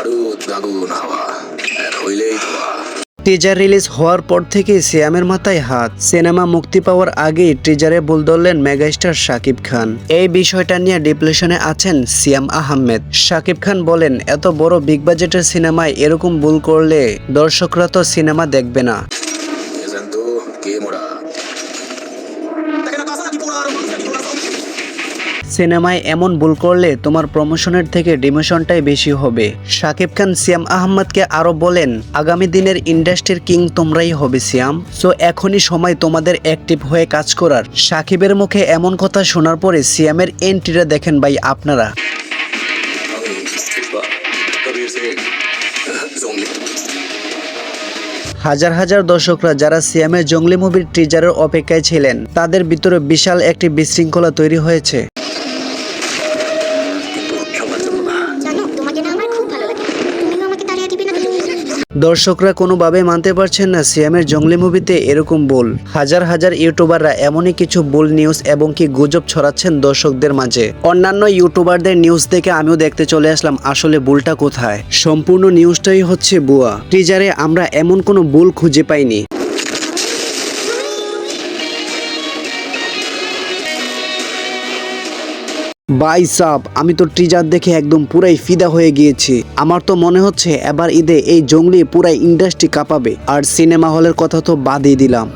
বারুদ আগুন হাওয়া হইলেই ধোয়া টিজার রিলিজ হওয়ার পর থেকে সিয়ামের মাথায় হাত। সিনেমা মুক্তি পাওয়ার আগেই টিজারে বল ধরলেন মেগাস্টার শাকিব খান। এই বিষয়টা নিয়ে ডিপ্রেশনে আছেন সিয়াম আহমেদ। শাকিব খান বলেন এত বড় বিগ বাজেটের সিনেমায় এরকম ভুল করলে দর্শকরা তো সিনেমা দেখবে না। কে মোড়া সিনেমায় এমন ভুল করলে তোমার প্রমোশনের থেকে ডিমোশনটাই বেশি হবে। শাকিব খান, সিয়াম আহমদকে আরও বলেন, আগামী দিনের ইন্ডাস্ট্রির কিং তোমরাই হবে, সিয়াম। সো এখনই সময় তোমাদের অ্যাক্টিভ হয়ে কাজ করার। শাকিবের মুখে এমন কথা শোনার পরে সিয়ামের এন্ট্রিটা দেখেন ভাই আপনারা। হাজার হাজার দর্শকরা যারা সিয়ামের জঙ্গলি মুভির টিজারের অপেক্ষায় ছিলেন, তাদের ভিতরে বিশাল একটি বিশৃঙ্খলা তৈরি হয়েছে। দর্শকরা কোনোভাবে মানতে পারছেন না সিয়ামের জঙ্গলি মুভিতে এরকম বল। হাজার হাজার ইউটিউবাররা এমনই কিছু বল নিউজ এবং কি গুজব ছড়াচ্ছেন দর্শকদের মাঝে। অন্যান্য ইউটিউবারদের নিউজ দেখে আমিও দেখতে চলে আসলাম আসলে বুলটা কোথায়। সম্পূর্ণ নিউজটাই হচ্ছে বুয়া। টিজারে আমরা এমন কোনো বুল খুঁজে পাইনি। বাই সাপ, আমি তো টিজার দেখে একদম পুরাই ফিদা হয়ে গিয়েছি। আমার তো মনে হচ্ছে এবার ঈদে এই জঙ্গলি পুরাই ইন্ডাস্ট্রি কাঁপাবে। আর সিনেমা হলের কথা তো বাদই দিলাম।